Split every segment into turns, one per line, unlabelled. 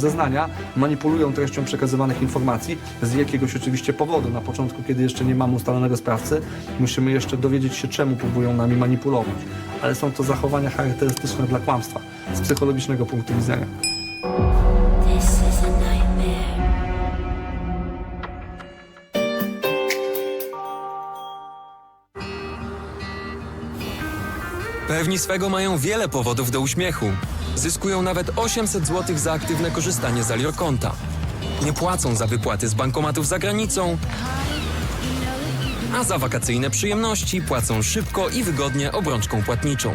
zeznania, manipulują treścią przekazywanych informacji z jakiegoś oczywiście powodu. Na początku, kiedy jeszcze nie mamy ustalonego sprawcy, musimy jeszcze dowiedzieć się, czemu próbują nami manipulować. Ale są to zachowania charakterystyczne dla kłamstwa z psychologicznego punktu widzenia.
Pewni swego mają wiele powodów do uśmiechu. Zyskują nawet 800 zł za aktywne korzystanie z Alior konta. Nie płacą za wypłaty z bankomatów za granicą, a za wakacyjne przyjemności płacą szybko i wygodnie obrączką płatniczą.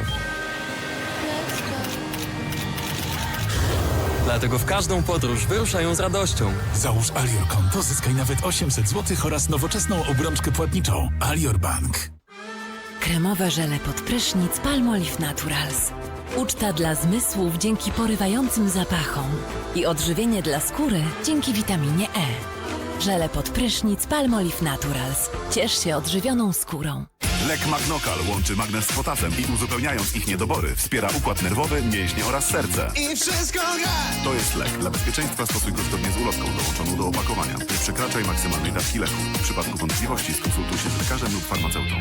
Dlatego w każdą podróż wyruszają z radością.
Załóż Alior konto, zyskaj nawet 800 zł oraz nowoczesną obrączkę płatniczą. Alior Bank.
Kremowe żele pod prysznic Palmolive Naturals. Uczta dla zmysłów dzięki porywającym zapachom. I odżywienie dla skóry dzięki witaminie E. Żele pod prysznic Palmolive Naturals. Ciesz się odżywioną skórą.
Lek Magnokal łączy magnez z potasem i uzupełniając ich niedobory wspiera układ nerwowy, mięśnie oraz serce.
I wszystko gra!
To jest lek. Dla bezpieczeństwa stosuj go zgodnie z ulotką dołączoną do opakowania. Nie przekraczaj maksymalnej dawki leku. W przypadku wątpliwości skonsultuj się z lekarzem lub farmaceutą.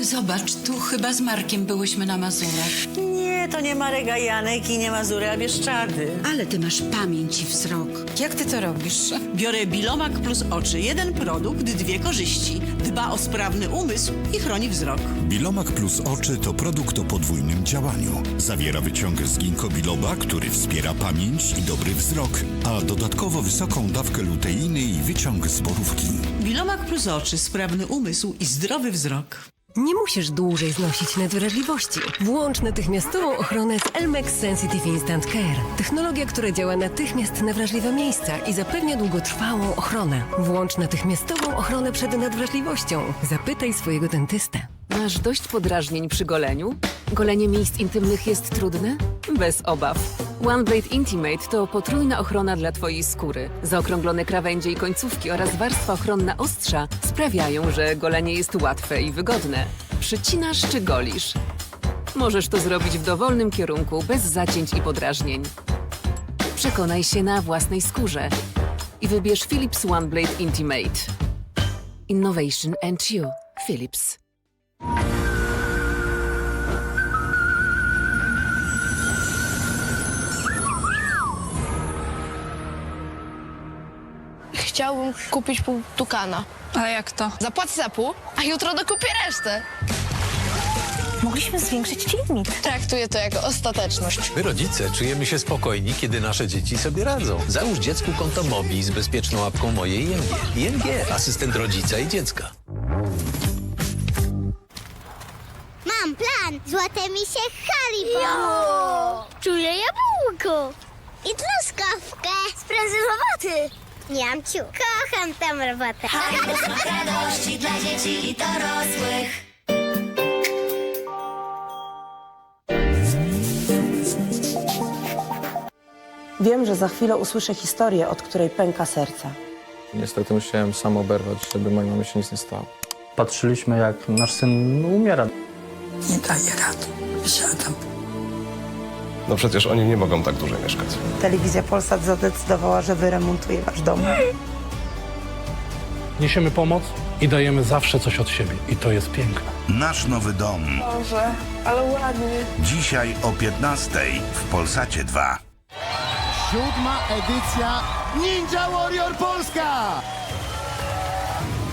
Zobacz, tu chyba z Markiem byłyśmy na Mazurach.
Nie, to nie Marek Janek i nie Mazury, a Bieszczady.
Ale ty masz pamięć i wzrok. Jak ty to robisz? Biorę Bilomak plus oczy. Jeden produkt, dwie korzyści. Dba o sprawny umysł i chroni wzrok.
Bilomak plus oczy to produkt o podwójnym działaniu. Zawiera wyciąg z ginkgo biloba, który wspiera pamięć i dobry wzrok, a dodatkowo wysoką dawkę luteiny i wyciąg z borówki.
Bilomak plus oczy, sprawny umysł i zdrowy wzrok.
Nie musisz dłużej znosić nadwrażliwości. Włącz natychmiastową ochronę z Elmex Sensitive Instant Care. Technologia, która działa natychmiast na wrażliwe miejsca i zapewnia długotrwałą ochronę. Włącz natychmiastową ochronę przed nadwrażliwością. Zapytaj swojego dentystę.
Masz dość podrażnień przy goleniu? Golenie miejsc intymnych jest trudne? Bez obaw. OneBlade Intimate to potrójna ochrona dla Twojej skóry. Zaokrąglone krawędzie i końcówki oraz warstwa ochronna ostrza sprawiają, że golenie jest łatwe i wygodne. Przycinasz czy golisz? Możesz to zrobić w dowolnym kierunku, bez zacięć i podrażnień. Przekonaj się na własnej skórze i wybierz Philips OneBlade Intimate. Innovation and You. Philips.
Chciałbym kupić pół tukana.
Ale jak to?
Zapłacę za pół, a jutro dokupię resztę.
Mogliśmy zwiększyć ci limit.
Traktuję to jako ostateczność.
My rodzice czujemy się spokojni, kiedy nasze dzieci sobie radzą. Załóż dziecku konto Mobi z bezpieczną apką mojej ING. ING, asystent rodzica i dziecka.
Mam plan! Złote mi się Haribo! Czuję jabłko! I truskawkę! Sprawdzę Niamciu, kocham tę robotę! Smak radości dla dzieci i dorosłych!
Wiem, że za chwilę usłyszę historię, od której pęka serce.
Niestety musiałem sam oberwać, żeby mojej mamie się nic nie stało.
Patrzyliśmy, jak nasz syn umiera.
Nie daję rady. Siadam.
No przecież oni nie mogą tak dłużej mieszkać.
Telewizja Polsat zadecydowała, że wyremontuje wasz dom.
Niesiemy pomoc i dajemy zawsze coś od siebie. I to jest piękne.
Nasz nowy dom.
Boże, ale ładnie.
Dzisiaj o 15 w Polsacie 2.
Siódma edycja Ninja Warrior Polska!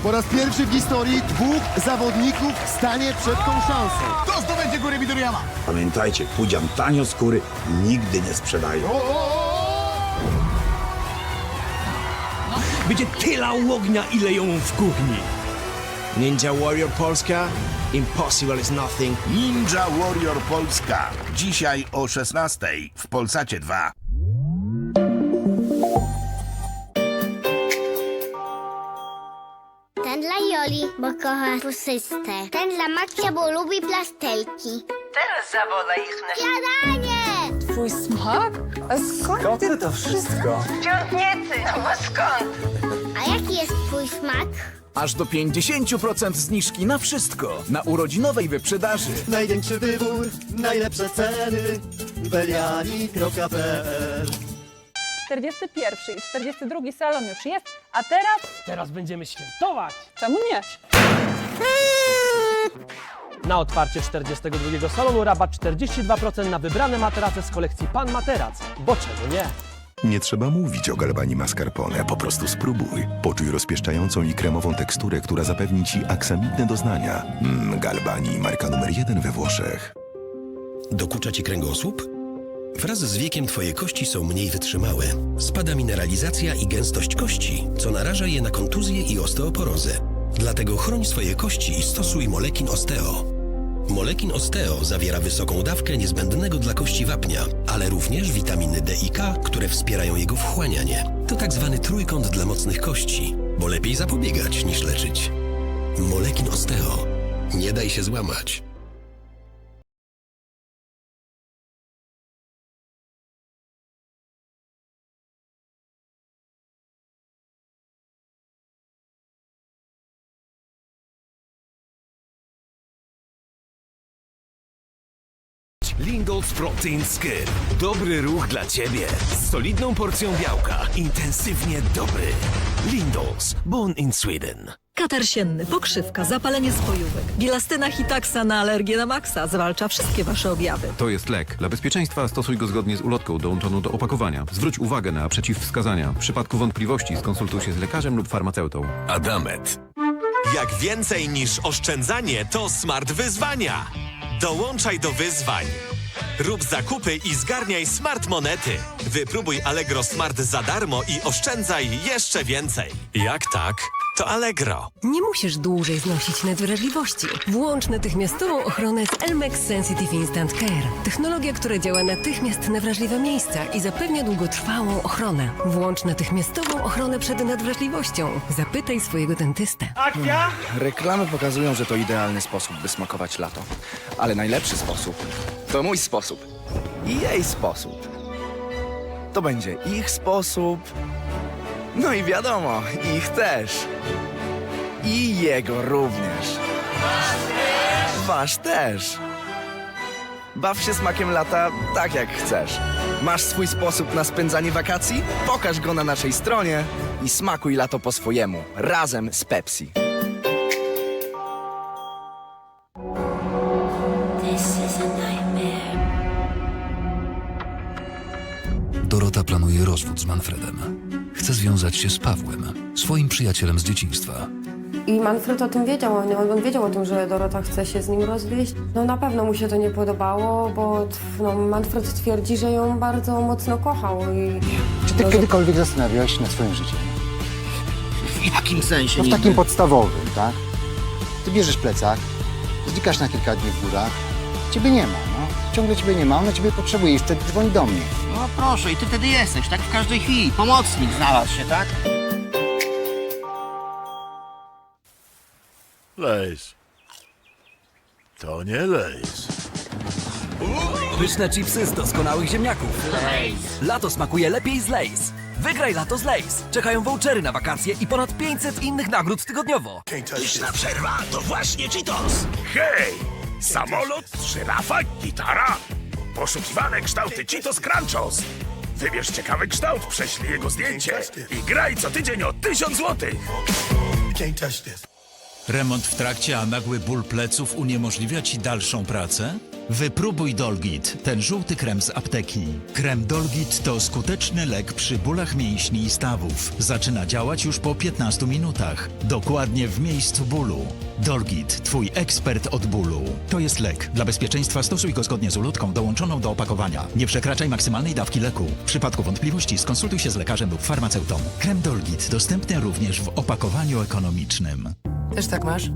Po raz pierwszy w historii dwóch zawodników stanie przed tą szansą. Kto zdobędzie górę Midoriyama?
Pamiętajcie, pudzian tanio skóry nigdy nie sprzedają.
Będzie tyle ognia, ile ją w kuchni. Ninja Warrior Polska? Impossible is nothing.
Ninja Warrior Polska. Dzisiaj o 16 w Polsacie 2.
Ten dla Maksia, bo lubi plastelki.
Teraz zawoda ich na
Śniadanie!
Twój smak? A skąd ty to wszystko?
Ciągnięty, no bo skąd?
A jaki jest twój smak?
Aż do 50% zniżki na wszystko. Na urodzinowej wyprzedaży.
Największy wybór, najlepsze ceny. Beliani.pl
41 i 42 salon już jest, a teraz...
Teraz będziemy świętować.
Czemu nie?
Na otwarcie 42 salonu rabat 42% na wybrane materace z kolekcji Pan Materac. Bo czego nie?
Nie trzeba mówić o galbani mascarpone, po prostu spróbuj. Poczuj rozpieszczającą i kremową teksturę, która zapewni Ci aksamitne doznania. Mmm, galbani, marka numer jeden we Włoszech.
Dokucza ci kręgosłup? Wraz z wiekiem twoje kości są mniej wytrzymałe. Spada mineralizacja i gęstość kości, co naraża je na kontuzję i osteoporozę. Dlatego chroń swoje kości i stosuj Molekin Osteo. Molekin Osteo zawiera wysoką dawkę niezbędnego dla kości wapnia, ale również witaminy D i K, które wspierają jego wchłanianie. To tak zwany trójkąt dla mocnych kości, bo lepiej zapobiegać niż leczyć. Molekin Osteo. Nie daj się złamać.
Lingol's Protein Skyr. Dobry ruch dla Ciebie. Z solidną porcją białka. Intensywnie dobry. Lingol's. Born in Sweden.
Katar sienny, pokrzywka, zapalenie spojówek. Bilastyna Hitaxa na alergię na maksa zwalcza wszystkie wasze objawy.
To jest lek. Dla bezpieczeństwa stosuj go zgodnie z ulotką dołączoną do opakowania. Zwróć uwagę na przeciwwskazania. W przypadku wątpliwości skonsultuj się z lekarzem lub farmaceutą.
Adamet.
Jak więcej niż oszczędzanie, to smart wyzwania. Dołączaj do wyzwań. Rób zakupy i zgarniaj smart monety. Wypróbuj Allegro Smart za darmo i oszczędzaj jeszcze więcej. Jak tak? To Allegro.
Nie musisz dłużej znosić nadwrażliwości. Włącz natychmiastową ochronę z Elmex Sensitive Instant Care. Technologia, która działa natychmiast na wrażliwe miejsca i zapewnia długotrwałą ochronę. Włącz natychmiastową ochronę przed nadwrażliwością. Zapytaj swojego dentystę.
Akcja!
Reklamy pokazują, że to idealny sposób, by smakować lato. Ale najlepszy sposób to mój sposób. I jej sposób. To będzie ich sposób. No i wiadomo, ich też. I jego również. Wasz też. Baw się smakiem lata tak jak chcesz. Masz swój sposób na spędzanie wakacji? Pokaż go na naszej stronie i smakuj lato po swojemu, razem z Pepsi.
Rozwód z Manfredem. Chce związać się z Pawłem, swoim przyjacielem z dzieciństwa.
I Manfred o tym wiedział, on, on wiedział o tym, że Dorota chce się z nim rozwieść. No na pewno mu się to nie podobało, bo no, Manfred twierdzi, że ją bardzo mocno kochał. I,
Czy ty
no, że-
kiedykolwiek zastanawiałeś się nad swoim życiem?
W jakim sensie?
No w
nigdy?
takim podstawowym, tak? Ty bierzesz plecak, znikasz na kilka dni w górach, ciebie nie ma, no. Ciągle ciebie nie ma, ona ciebie potrzebuje i wtedy dzwoni do mnie.
Proszę, i ty wtedy jesteś, tak w każdej chwili. Pomocnik znalazł się, tak?
Lejs. To nie lejs.
Pyszne chipsy z doskonałych ziemniaków. Lato smakuje lepiej z Lays. Wygraj lato z Lays. Czekają vouchery na wakacje i ponad 500 innych nagród tygodniowo.
Pyszna przerwa to właśnie Cheetos. Hej! Samolot, żyrafa, gitara. Poszukiwane kształty Cheetos Crunchos. Wybierz ciekawy kształt, prześlij jego zdjęcie i graj co tydzień o 1000 złotych.
Remont w trakcie, a nagły ból pleców uniemożliwia Ci dalszą pracę? Wypróbuj Dolgit, ten żółty krem z apteki. Krem Dolgit to skuteczny lek przy bólach mięśni i stawów. Zaczyna działać już po 15 minutach. Dokładnie w miejscu bólu. Dolgit, Twój ekspert od bólu. To jest lek. Dla bezpieczeństwa stosuj go zgodnie z ulotką dołączoną do opakowania. Nie przekraczaj maksymalnej dawki leku. W przypadku wątpliwości skonsultuj się z lekarzem lub farmaceutą. Krem Dolgit dostępny również w opakowaniu ekonomicznym.
Też tak masz?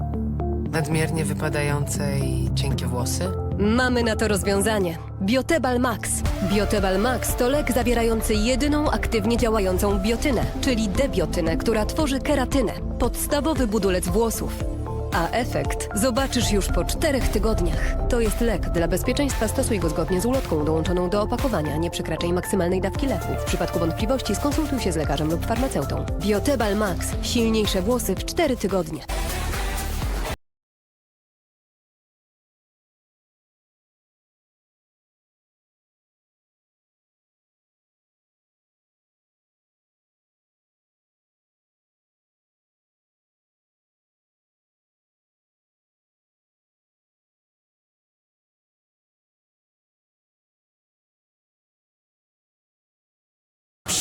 Nadmiernie wypadające i cienkie włosy?
Mamy na to rozwiązanie. Biotebal Max. Biotebal Max to lek zawierający jedyną aktywnie działającą biotynę, czyli debiotynę, która tworzy keratynę, podstawowy budulec włosów. A efekt zobaczysz już po czterech tygodniach. To jest lek. Dla bezpieczeństwa stosuj go zgodnie z ulotką dołączoną do opakowania. Nie przekraczaj maksymalnej dawki leku. W przypadku wątpliwości skonsultuj się z lekarzem lub farmaceutą. Biotebal Max. Silniejsze włosy w cztery tygodnie.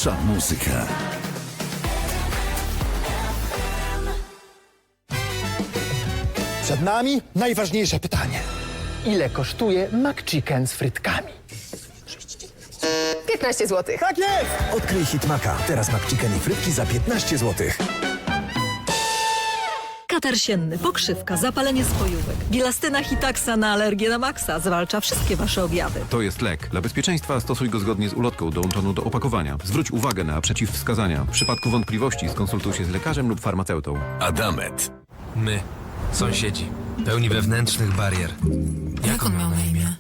Nasza muzyka.
Przed nami najważniejsze pytanie. Ile kosztuje McChicken z frytkami?
15 zł.
Tak jest!
Odkryj Hitmaka. Teraz McChicken i frytki za 15 zł.
Katar sienny, pokrzywka, zapalenie spojówek. Bilastyna Hitaxa na alergię na maksa zwalcza wszystkie wasze objawy.
To jest lek. Dla bezpieczeństwa stosuj go zgodnie z ulotką dołączoną do opakowania. Zwróć uwagę na przeciwwskazania. W przypadku wątpliwości skonsultuj się z lekarzem lub farmaceutą.
Adamet. My, sąsiedzi, pełni wewnętrznych barier. Jak on miał na imię?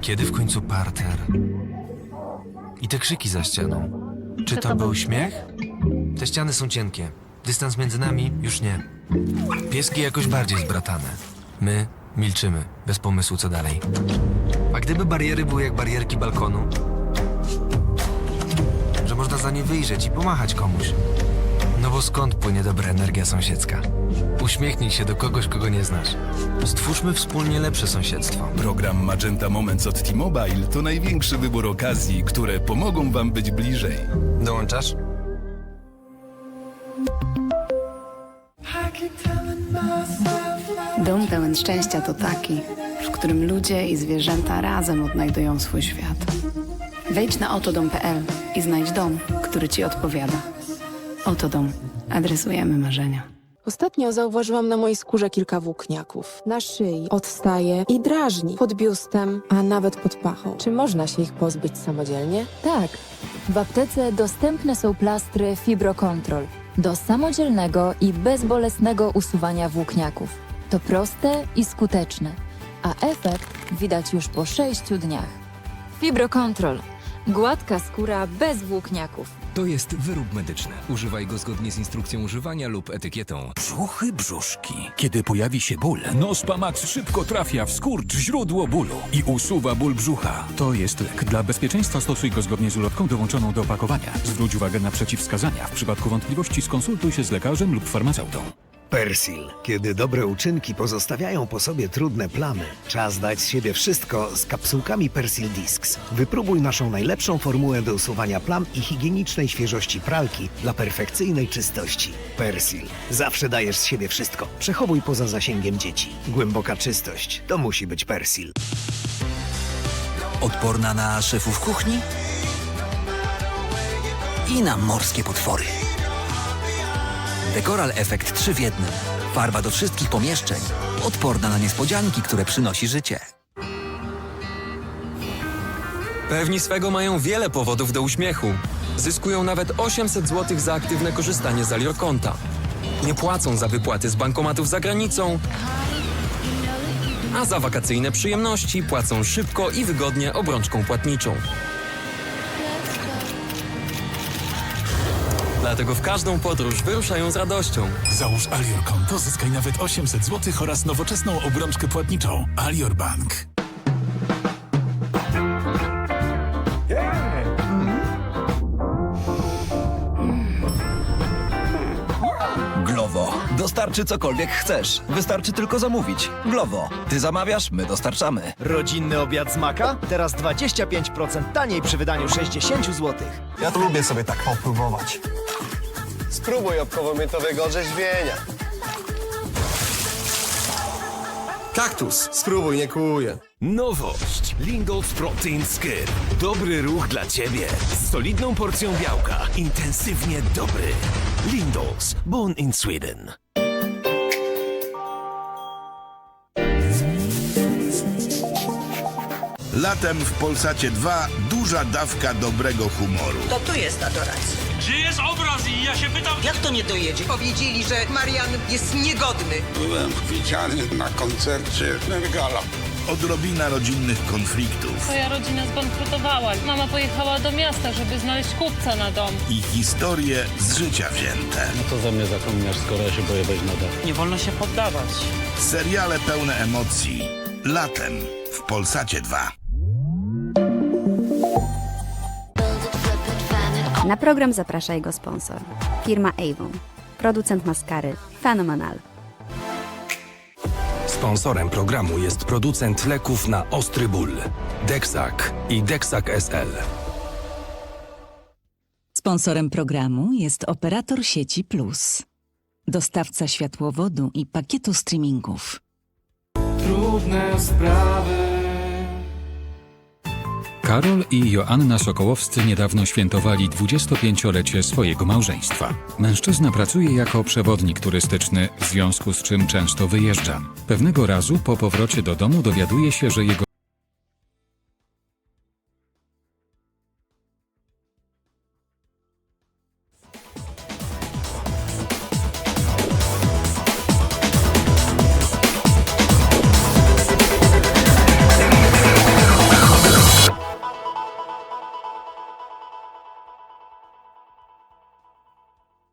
Kiedy w końcu parter? I te krzyki za ścianą. Czy to był śmiech? Te ściany są cienkie. Dystans między nami już nie. Pieski jakoś bardziej zbratane. My milczymy, bez pomysłu co dalej. A gdyby bariery były jak barierki balkonu? Że można za nie wyjrzeć i pomachać komuś. No bo skąd płynie dobra energia sąsiedzka? Uśmiechnij się do kogoś, kogo nie znasz. Stwórzmy wspólnie lepsze sąsiedztwo.
Program Magenta Moments od T-Mobile to największy wybór okazji, które pomogą Wam być bliżej.
Dołączasz?
Dom pełen szczęścia to taki, w którym ludzie i zwierzęta razem odnajdują swój świat. Wejdź na otodom.pl i znajdź dom, który Ci odpowiada. Oto dom. Adresujemy marzenia.
Ostatnio zauważyłam na mojej skórze kilka włókniaków. Na szyi, odstaje i drażni. Pod biustem, a nawet pod pachą. Czy można się ich pozbyć samodzielnie?
Tak. W aptece dostępne są plastry Fibrocontrol do samodzielnego i bezbolesnego usuwania włókniaków. To proste i skuteczne, a efekt widać już po 6 dniach. Fibrocontrol. Gładka skóra bez włókniaków.
To jest wyrób medyczny. Używaj go zgodnie z instrukcją używania lub etykietą.
Brzuchy, brzuszki. Kiedy pojawi się ból, Nospa Max szybko trafia w skurcz źródło bólu i usuwa ból brzucha.
To jest lek. Dla bezpieczeństwa stosuj go zgodnie z ulotką dołączoną do opakowania. Zwróć uwagę na przeciwwskazania. W przypadku wątpliwości skonsultuj się z lekarzem lub farmaceutą.
Persil. Kiedy dobre uczynki pozostawiają po sobie trudne plamy, czas dać z siebie wszystko z kapsułkami Persil Discs. Wypróbuj naszą najlepszą formułę do usuwania plam i higienicznej świeżości pralki dla perfekcyjnej czystości. Persil. Zawsze dajesz z siebie wszystko. Przechowuj poza zasięgiem dzieci. Głęboka czystość. To musi być Persil.
Odporna na szefów kuchni i na morskie potwory. Dekoral Efekt 3 w jednym. Farba do wszystkich pomieszczeń. Odporna na niespodzianki, które przynosi życie.
Pewni swego mają wiele powodów do uśmiechu. Zyskują nawet 800 zł za aktywne korzystanie z Alior Konta. Nie płacą za wypłaty z bankomatów za granicą, a za wakacyjne przyjemności płacą szybko i wygodnie obrączką płatniczą. Dlatego w każdą podróż wyruszają z radością.
Załóż Alior konto, zyskaj nawet 800 zł oraz nowoczesną obrączkę płatniczą. Alior Bank.
Glovo. Dostarczy cokolwiek chcesz. Wystarczy tylko zamówić. Glovo. Ty zamawiasz, my dostarczamy.
Rodzinny obiad z maka? Teraz 25% taniej przy wydaniu 60 zł.
Ja to lubię sobie tak popróbować.
Spróbuj opkowo-miętowego orzeźwienia.
Kaktus. Spróbuj, nie kłuje.
Nowość. Lingolf Protein Skyr. Dobry ruch dla Ciebie. Z solidną porcją białka. Intensywnie dobry. Lindors. Born in Sweden.
Latem w Polsacie 2 duża dawka dobrego humoru.
To tu jest adoracja.
Gdzie jest obraz i ja się pytam...
Jak to nie dojedzie? Powiedzieli, że Marian jest niegodny.
Byłem widziany na koncercie Nergala. Odrobina rodzinnych konfliktów
Twoja rodzina zbankrutowała. Mama pojechała do miasta, żeby znaleźć kupca na dom.
i historie z życia wzięte.
No to ze mnie zapomniasz, skoro ja się boję wejść na dach.
Nie wolno się poddawać.
Seriale pełne emocji. Latem w Polsacie 2.
Na program zaprasza jego sponsor. Firma Avon. Producent maskary Phenomenal.
Sponsorem programu jest producent leków na ostry ból. Dexac i Dexac SL.
Sponsorem programu jest operator sieci Plus, dostawca światłowodu i pakietu streamingów.
Trudne sprawy.
Karol i Joanna Sokołowscy niedawno świętowali 25-lecie swojego małżeństwa. Mężczyzna pracuje jako przewodnik turystyczny, w związku z czym często wyjeżdża. Pewnego razu po powrocie do domu dowiaduje się, że jego